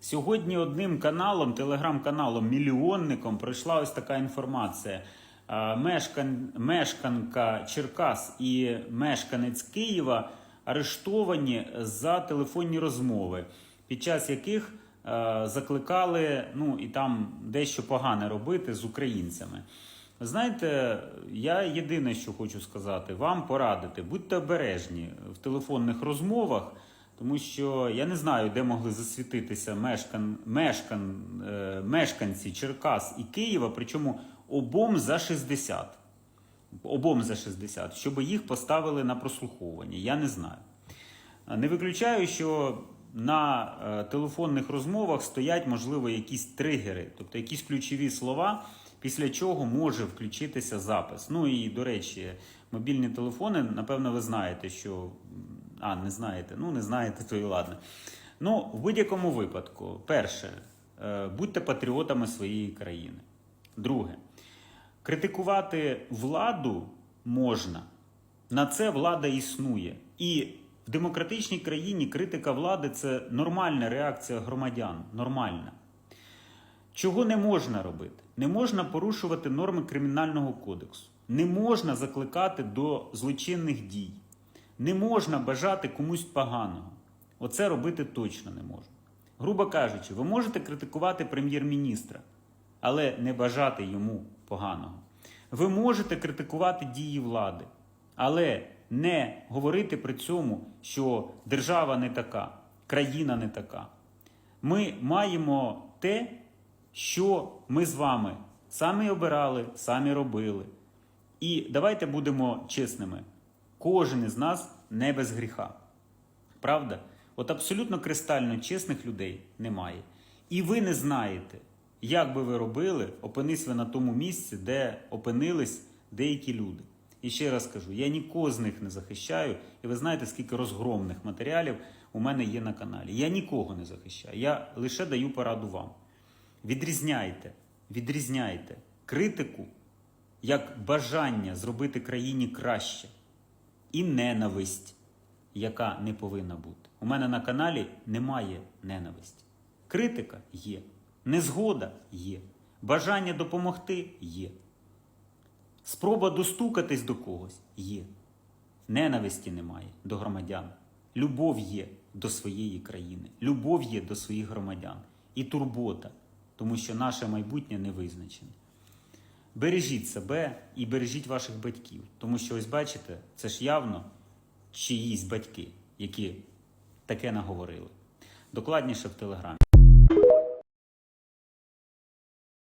Сьогодні одним каналом, телеграм-каналом, мільйонником пройшла ось така інформація. Е, Мешкан... Мешканка Черкас і мешканець Києва арештовані за телефонні розмови, під час яких е, закликали ну і там дещо погане робити з українцями. Знаєте, я єдине, що хочу сказати, вам порадити, будьте обережні в телефонних розмовах, тому що я не знаю, де могли засвітитися мешкан, мешкан, е, мешканці Черкас і Києва, причому обом за 60. Обом за 60, щоб їх поставили на прослуховування. Я не знаю. Не виключаю, що на е, телефонних розмовах стоять, можливо, якісь тригери, тобто якісь ключові слова, після чого може включитися запис. Ну і до речі, мобільні телефони, напевно, ви знаєте, що. А, не знаєте. Ну, не знаєте, то і ладно. Ну, в будь-якому випадку, перше, е, будьте патріотами своєї країни. Друге, критикувати владу можна. На це влада існує. І в демократичній країні критика влади це нормальна реакція громадян. Нормальна. Чого не можна робити? Не можна порушувати норми кримінального кодексу, не можна закликати до злочинних дій, не можна бажати комусь поганого. Оце робити точно не можна. Грубо кажучи, ви можете критикувати прем'єр-міністра, але не бажати йому поганого. Ви можете критикувати дії влади, але не говорити при цьому, що держава не така, країна не така. Ми маємо те, що ми з вами самі обирали, самі робили. І давайте будемо чесними: кожен із нас не без гріха. Правда? От абсолютно кристально чесних людей немає. І ви не знаєте, як би ви робили, опинись ви на тому місці, де опинились деякі люди. І ще раз кажу, я нікого з них не захищаю, і ви знаєте, скільки розгромних матеріалів у мене є на каналі. Я нікого не захищаю. Я лише даю пораду вам. Відрізняйте, відрізняйте критику як бажання зробити країні краще і ненависть, яка не повинна бути. У мене на каналі немає ненависті. Критика є, незгода є, бажання допомогти є. Спроба достукатись до когось є. Ненависті немає до громадян. Любов є до своєї країни, любов є до своїх громадян і турбота, тому що наше майбутнє не визначене. Бережіть себе і бережіть ваших батьків, тому що ось бачите, це ж явно чиїсь батьки, які таке наговорили. Докладніше в телеграмі.